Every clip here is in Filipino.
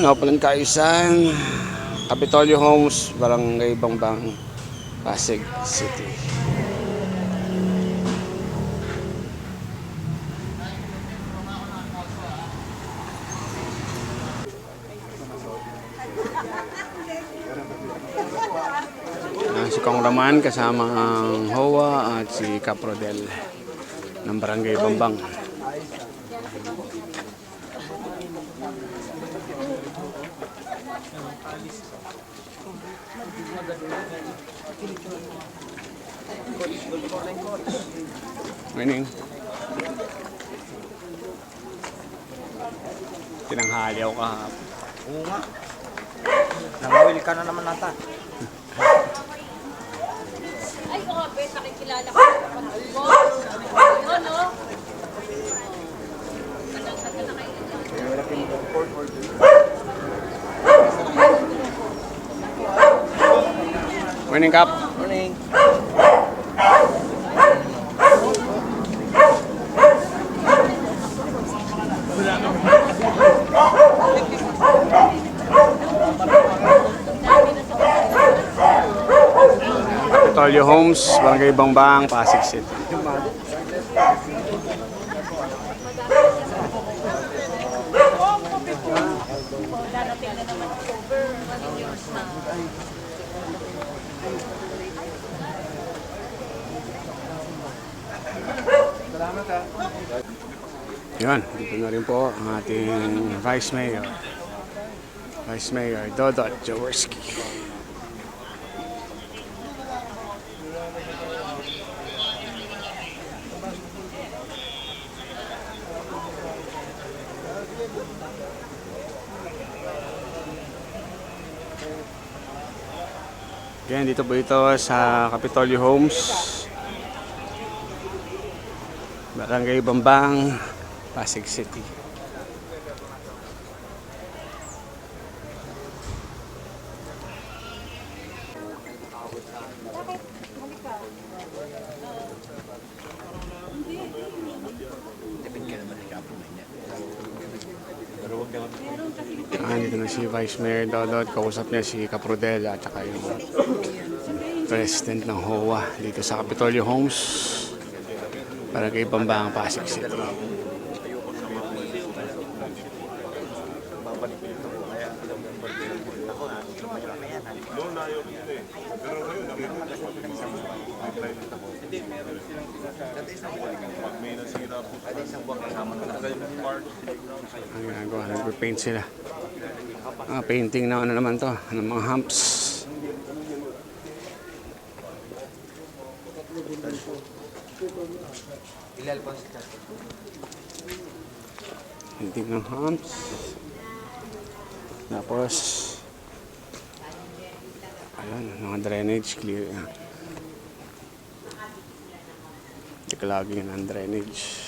Yan, Opalan Kaayusan, Capitolio Homes, Barangay Bangbang, Pasig City. Ah, si Kong Raman kasama ang Hoa at si Caprodel ng Barangay Bambang. Morning. Tinanghali ako kahapon. Oo nga. Namawil ka na naman nata. Ay, bet, nakikilala ko. Yun, no? Tagal-tagal na kayo dyan. Morning, Kap. Morning. Capitolio Homes, Barangay Bangbang, Pasig City. Darating na naman over one years na. Yan, dito na rin po ang ating Vice Mayor. Vice Mayor Dodot Jaworski. Yan, dito po ito sa Capitolio Homes. Barangay Bambang, Pasig City. Ah, dito na si Vice Mayor Dodot. Kausap niya si Caprodel at saka yung President ng HOA dito sa Capitolio Homes. Barangay Bambang, Pasig City. Ang ginagawa, nagpe-paint sila. Ah, painting na ano naman to, ng mga humps. Painting ng humps. Tapos, ayun, mga drainage clear. Declogging ng drainage.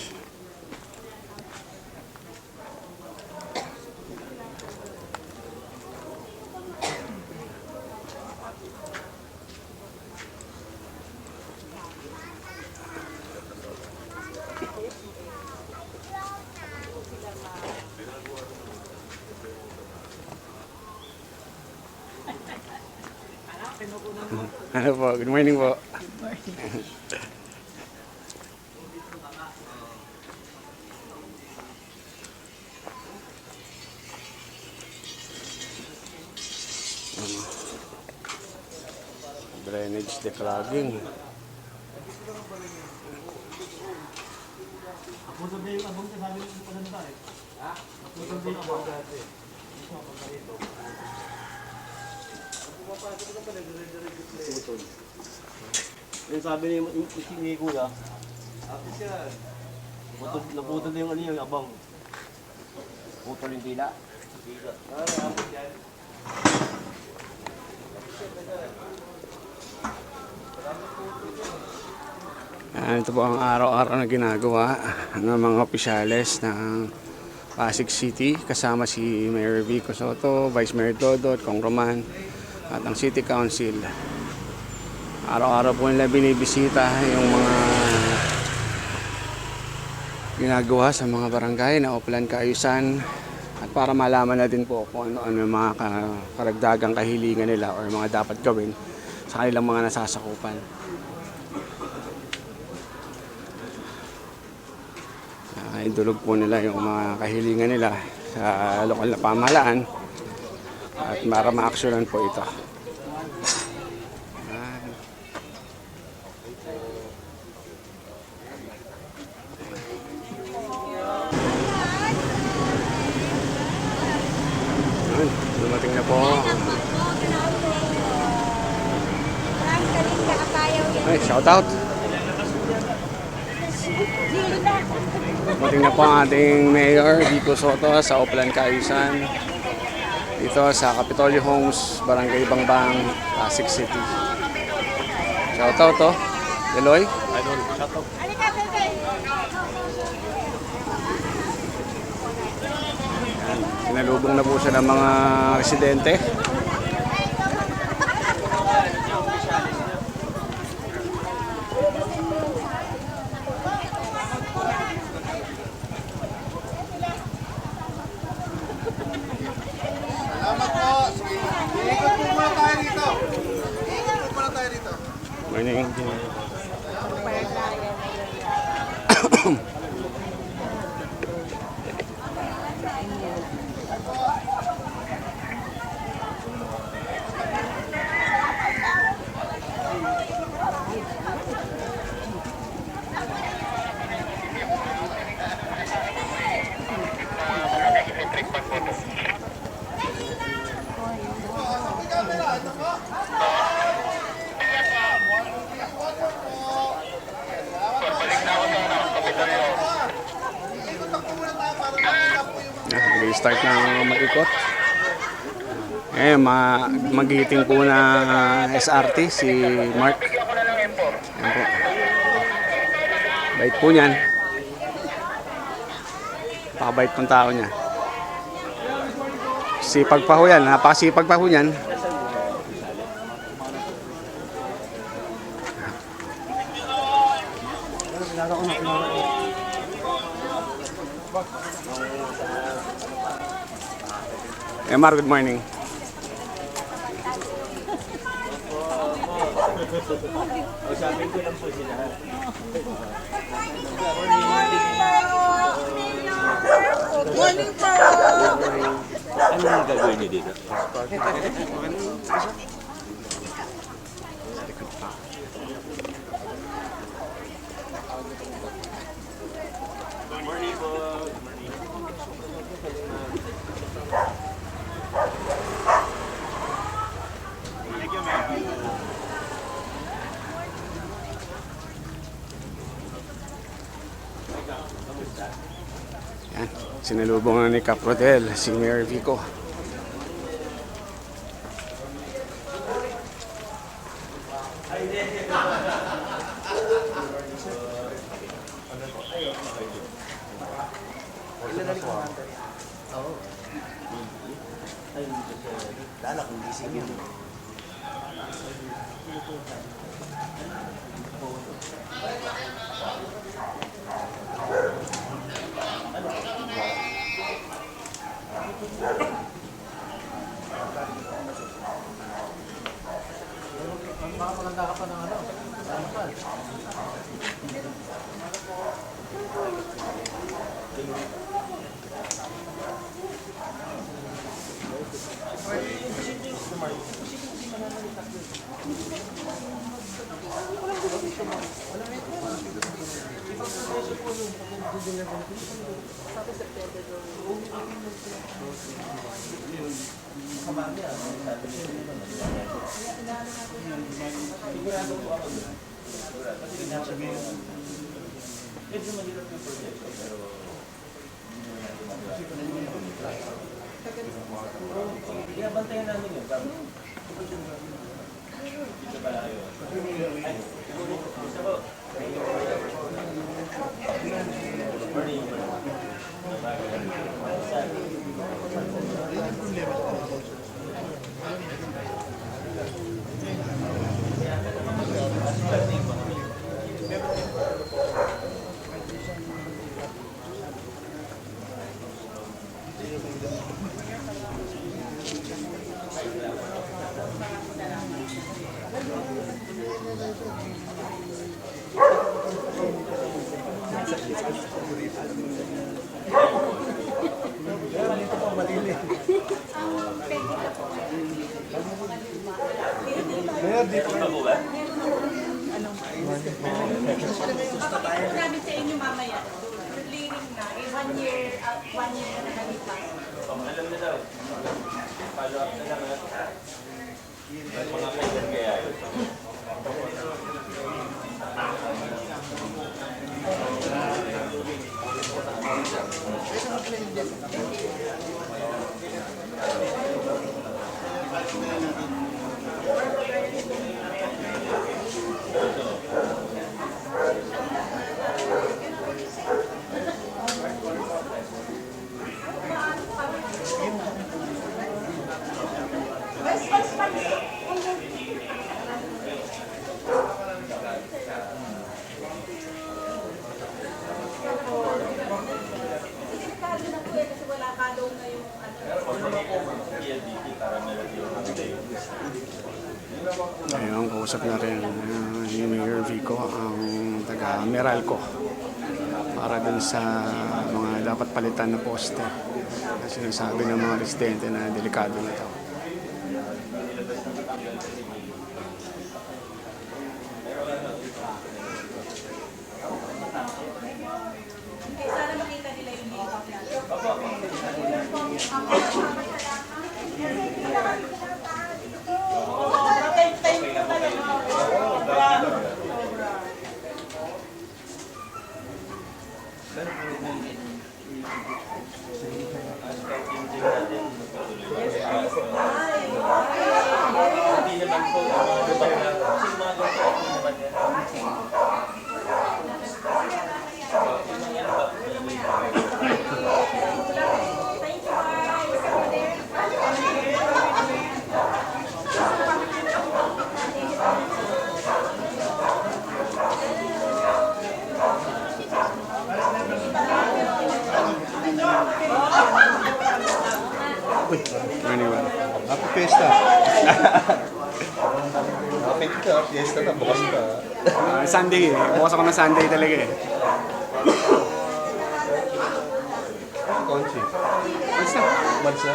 Ano po, good morning po. Ano? Drainage declogging. Yung sabi ni, yung, yung, ni Kuya, naputol, naputol na yung ano yung abang. Putol yung dila. Ah, ito po ang araw-araw na ginagawa ng mga opisyales ng Pasig City kasama si Mayor Vico Soto, Vice Mayor Dodot, Kong Roman at ang City Council. Araw-araw po nila binibisita yung mga ginagawa sa mga barangay na Oplan Kaayusan, At para malaman na din po kung ano-ano yung mga ka- karagdagang kahilingan nila or mga dapat gawin sa kanilang mga nasasakupan. Ay dulog po nila yung mga kahilingan nila sa lokal na pamahalaan at para ma-actionan po ito. Out. Dumating na po ang ating Mayor Vico Soto sa Oplan Kaayusan. Dito sa Capitolio Homes, Barangay Bangbang, Pasig City. Shout out to. Deloy. Sinalubong na po siya ng mga residente. Salamat po. Sige. Ikot po muna tayo rito. Ikot po muna tayo rito. Morning. Yeah, Eh, ma magiting po na SRT si Mark. Yan po. Bait po niyan. Pakabait ng tao niya. Sipag pa ho yan. Napakasipag pa ho yan. Eh, Mark, good morning. Anong gagawin niyo dito? Yan. Sinalubong ni Caprotel si Mayor Vico. Lala kung gising yun. Thank you. Maganda ka pa ng ano? Ano pa? Nagtago po. Kasi ginasabi yung medyo mahirap yung project pero hindi mo natin mag-try. Kaya bantayan namin yun. Dito pala yun. Ay, siguro, gusto ko. Burning yung pala. Mayor, dito. namin sa inyo mamaya. Clearing na. Eh, one year, uh, one year na nalipas. Delikado Ayun, kausap na rin uh, ni Mayor Vico ang taga Meralco para dun sa mga dapat palitan na poste na sinasabi ng mga residente na delikado na ito. Eh, sana makita nila yung makeup natin. Anyway, Happy Fiesta. Happy ka, Fiesta na, bukas ka. uh, Sunday eh. Bukas ako ng Sunday talaga eh. Conchi. Basta. Bansa.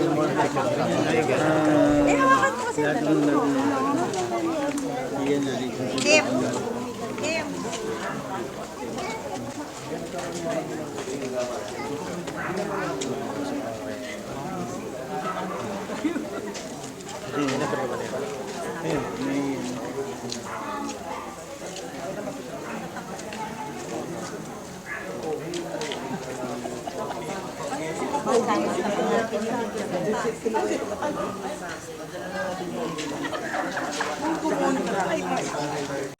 Eh, hawakan ko kasi ito. Kim. Kim. Ayun, may Ay, ay, ay.